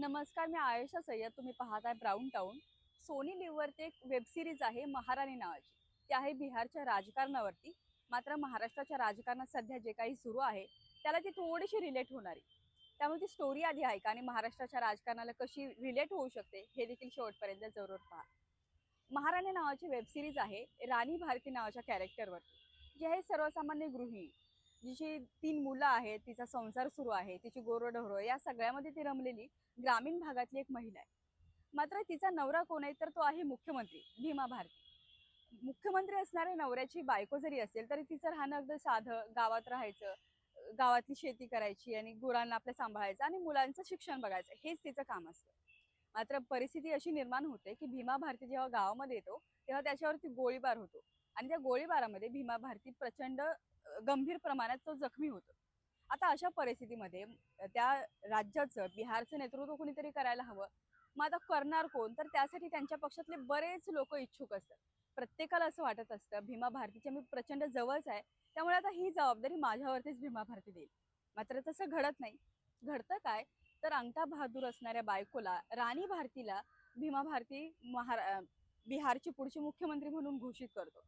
नमस्कार मी आयशा सय्यद. तुम्ही पाहत आहे ब्राऊन टाऊन. सोनी लिव्हवरती एक वेब सिरीज आहे महाराणी नावाची. ती आहे बिहारच्या राजकारणावरती. मात्र महाराष्ट्राच्या राजकारणात सध्या जे काही सुरू आहे त्याला ती थोडीशी रिलेट होणारी. त्यामुळे ती स्टोरी आधी आहे का आणि महाराष्ट्राच्या राजकारणाला कशी रिलेट होऊ शकते हे देखील शेवटपर्यंत जरूर पहा. महाराणी नावाची वेब सिरीज आहे राणी भारती नावाच्या कॅरेक्टरवरती जे आहे सर्वसामान्य गृहिणी. जिची तीन मुलं आहेत तिचा संसार सुरू आहे तिची गोरोढोरो या सगळ्यामध्ये ती रमलेली ग्रामीण भागातली एक महिला आहे. मात्र तिचा नवरा कोण आहे तर तो आहे मुख्यमंत्री भीमा भारती. मुख्यमंत्री असणाऱ्या नवऱ्याची बायको जरी असेल तरी तिचं राहणं अगदी साधं गावात राहायचं गावातली शेती करायची आणि गुरांना आपल्या सांभाळायचं आणि मुलांचं शिक्षण बघायचं हेच तिचं काम असतं. मात्र परिस्थिती अशी निर्माण होते की भीमा भारती जेव्हा गावामध्ये येतो तेव्हा त्याच्यावरती गोळीबार होतो. आणि त्या गोळीबारामध्ये भीमा भारती प्रचंड गंभीर प्रमाणात तो जखमी होतो. आता अशा परिस्थितीमध्ये त्या राज्याचं बिहारचं नेतृत्व कुणीतरी करायला हवं. मग आता करणार कोण? तर त्यासाठी त्यांच्या पक्षातले बरेच लोक इच्छुक असतात. प्रत्येकाला असं वाटत असतं भीमा भारतीच्या मी प्रचंड जवळच आहे. त्यामुळे आता ही जबाबदारी माझ्यावरतीच भीमा भारती देईल. मात्र तसं घडत नाही. घडतं काय? तर अंगठा बहादूर असणाऱ्या बायकोला राणी भारतीला भीमा भारती महारा बिहारची पुढची मुख्यमंत्री म्हणून घोषित करतो.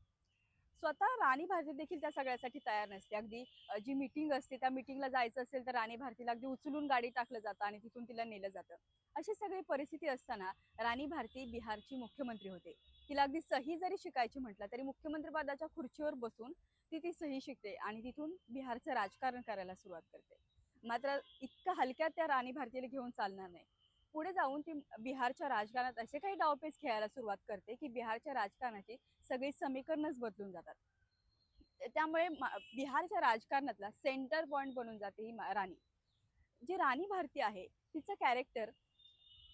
स्वतः राणी भारती देखील त्या सगळ्यासाठी तयार नसते. अगदी जी मिटिंग असते त्या मिटिंगला जायचं असेल तर राणी भारतीला अगदी उचलून गाडी टाकलं जातं आणि तिथून तिला नेलं जातं. अशी सगळी परिस्थिती असताना राणी भारती बिहारची मुख्यमंत्री होते. तिला अगदी सही जरी शिकायची म्हटलं तरी मुख्यमंत्रीपदाच्या खुर्चीवर बसून ती ती सही शिकते आणि तिथून बिहारचं राजकारण करायला सुरुवात करते. मात्र इतकं हलक्यात त्या राणी भारतीला घेऊन चालणार नाही. पुढे जाऊन ती बिहारच्या राजकारणात असे काही डावपेच खेळायला सुरुवात करते की बिहारच्या राजकारणाची सगळी समीकरणच बदलून जातात. त्यामुळे बिहारच्या राजकारणातला सेंटर पॉईंट बनून जाते ही राणी. जी राणी भारती आहे तिचं कॅरेक्टर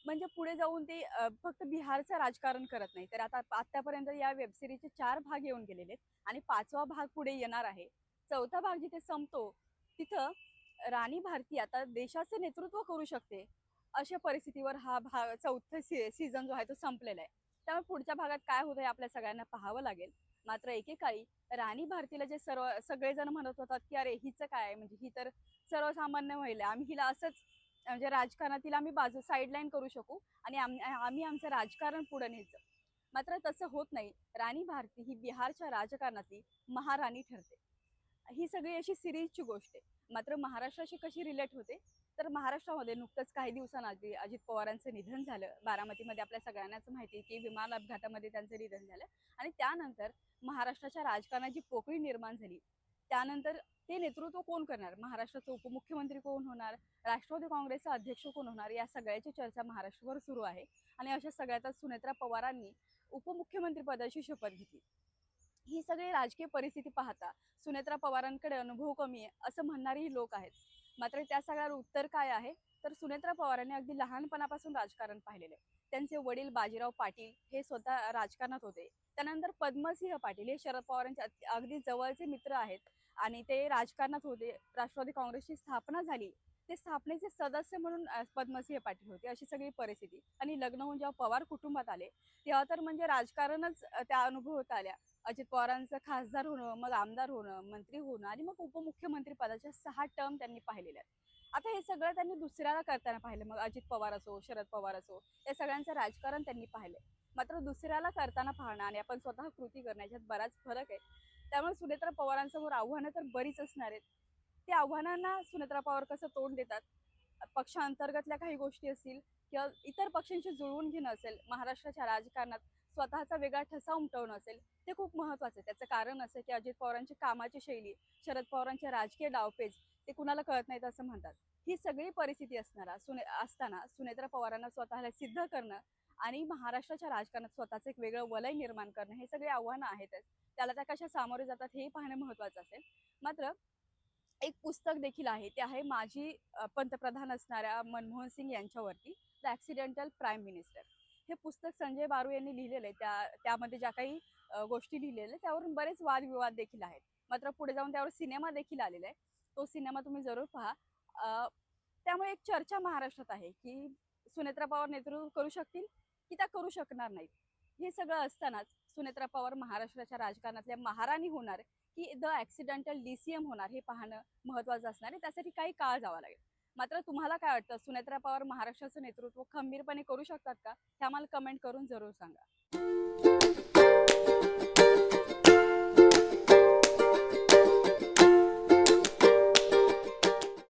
म्हणजे पुढे जाऊन ते फक्त बिहारचं राजकारण करत नाही. तर आता आत्तापर्यंत या वेबसिरीजचे चार भाग येऊन गेलेले आहेत आणि पाचवा भाग पुढे येणार आहे. चौथा भाग जिथे संपतो तिथं राणी भारती आता देशाचं नेतृत्व करू शकते अशा परिस्थितीवर हा भाग चौथा सी सीझन जो आहे तो संपलेला आहे. त्यामुळे पुढच्या भागात काय होतं हे आपल्या सगळ्यांना पाहावं लागेल. मात्र एकेकाळी राणी भारतीला जे सर्व सगळेजण म्हणत होतात की अरे हिचं काय म्हणजे ही तर सर्वसामान्य महिला आहे. आम्ही हिला असंच म्हणजे राजकारणात तिला आम्ही बाजू साईडलाईन करू शकू आणि आम- आम्ही आमचं राजकारण पुढे न्यायचं मात्र तसं होत नाही. राणी भारती ही बिहारच्या राजकारणातली महाराणी ठरते. ही सगळी अशी सिरीजची गोष्ट आहे. मात्र महाराष्ट्राशी कशी रिलेट होते? तर महाराष्ट्रामध्ये नुकतंच काही दिवसांआधी अजित पवारांचं निधन झालं. बारामतीमध्ये आपल्या सगळ्यांनाच माहिती आहे की विमान अपघातामध्ये त्यांचं निधन झालं. आणि त्यानंतर महाराष्ट्राच्या राजकारणाची पोकळी निर्माण झाली त्यानंतर ते नेतृत्व कोण करणार? महाराष्ट्राचं उपमुख्यमंत्री कोण होणार? राष्ट्रवादी काँग्रेसचा अध्यक्ष कोण होणार? या सगळ्याची चर्चा महाराष्ट्रभर सुरू आहे. आणि अशा सगळ्यातच सुनेत्रा पवारांनी उपमुख्यमंत्री पदाची शपथ घेतली. ही सगळी राजकीय परिस्थिती पाहता सुनेत्रा पवारांकडे अनुभव कमी आहे असं म्हणणारेही लोक आहेत. मात्र त्या सगळ्यावर उत्तर काय आहे? तर सुनेत्रा पवारांनी अगदी लहानपणापासून राजकारण पाहिलेलं आहे. त्यांचे वडील बाजीराव पाटील हे स्वतः राजकारणात होते. त्यानंतर पद्मसिंह पाटील हे शरद पवारांचे अगदी जवळचे मित्र आहेत आणि ते राजकारणात होते. राष्ट्रवादी काँग्रेसची स्थापना झाली. ते स्थापनेचे सदस्य म्हणून पद्मसिंह पाटील होते अशी सगळी परिस्थिती. आणि लग्न होऊन जेव्हा पवार कुटुंबात आले तेव्हा तर म्हणजे राजकारणच त्या अनुभवत आल्या. अजित पवारांचं खासदार होणं मग आमदार होणं मंत्री होणं आणि मग उपमुख्यमंत्री पदाच्या सहा टर्म त्यांनी पाहिलेल्या आहेत. आता हे सगळं त्यांनी दुसऱ्याला करताना पाहिलं मग अजित पवार असो शरद पवार असो या सगळ्यांचं राजकारण त्यांनी पाहिलंय. मात्र दुसऱ्याला करताना पाहणं आणि आपण स्वतः कृती करण्याच्यात बराच फरक आहे. त्यामुळे सुनेत्रा पवारांसमोर आव्हानं तर बरीच असणार आहेत. त्या आव्हानांना सुनेत्रा पवार कसं तोंड देतात? पक्षांतर्गतल्या काही गोष्टी असतील किंवा इतर पक्षांशी जुळवून घेणं असेल महाराष्ट्राच्या राजकारणात स्वतःचा वेगळा ठसा उमटवणं असेल ते खूप महत्त्वाचं आहे. त्याचं कारण असं की अजित पवारांची कामाची शैली शरद पवारांचे राजकीय डावपेज ते कुणाला कळत नाहीत असं म्हणतात. ही सगळी परिस्थिती असणारा सुने असताना सुनेत्रा पवारांना स्वतःला सिद्ध करणं आणि महाराष्ट्राच्या राजकारणात स्वतःचं एक वेगळं वलय निर्माण करणं हे सगळे आव्हानं आहेतच त्याला त्या कशा सामोरे जातात हे पाहणं महत्त्वाचं असेल. मात्र एक पुस्तक देखील आहे ते आहे माजी पंतप्रधान असणाऱ्या मनमोहन सिंग यांच्यावरती द ॲक्सिडेंटल प्राईम मिनिस्टर. हे पुस्तक संजय बारू यांनी लिहिलेलं आहे. त्या त्यामध्ये ज्या काही गोष्टी लिहिलेल्या आहेत, त्यावरून बरेच वादविवाद देखील आहेत. मात्र पुढे जाऊन त्यावर सिनेमा देखील आलेला आहे. तो सिनेमा तुम्ही जरूर पहा. त्यामुळे एक चर्चा महाराष्ट्रात आहे की सुनेत्रा पवार नेतृत्व करू शकतील की त्या करू शकणार नाहीत? हे सगळं असतानाच सुनेत्रा पवार महाराष्ट्राच्या राजकारणातल्या महाराणी होणार की the accidental D C M होणार हे पाहणं महत्त्वाचं असणार आहे. त्यासाठी काही काळ जावा लागेल. मात्र तुम्हाला काय वाटतं? सुनेत्रा पवार महाराष्ट्राचं नेतृत्व खंबीरपणे करू शकतात का? हे आम्हाला कमेंट करून जरूर सांगा.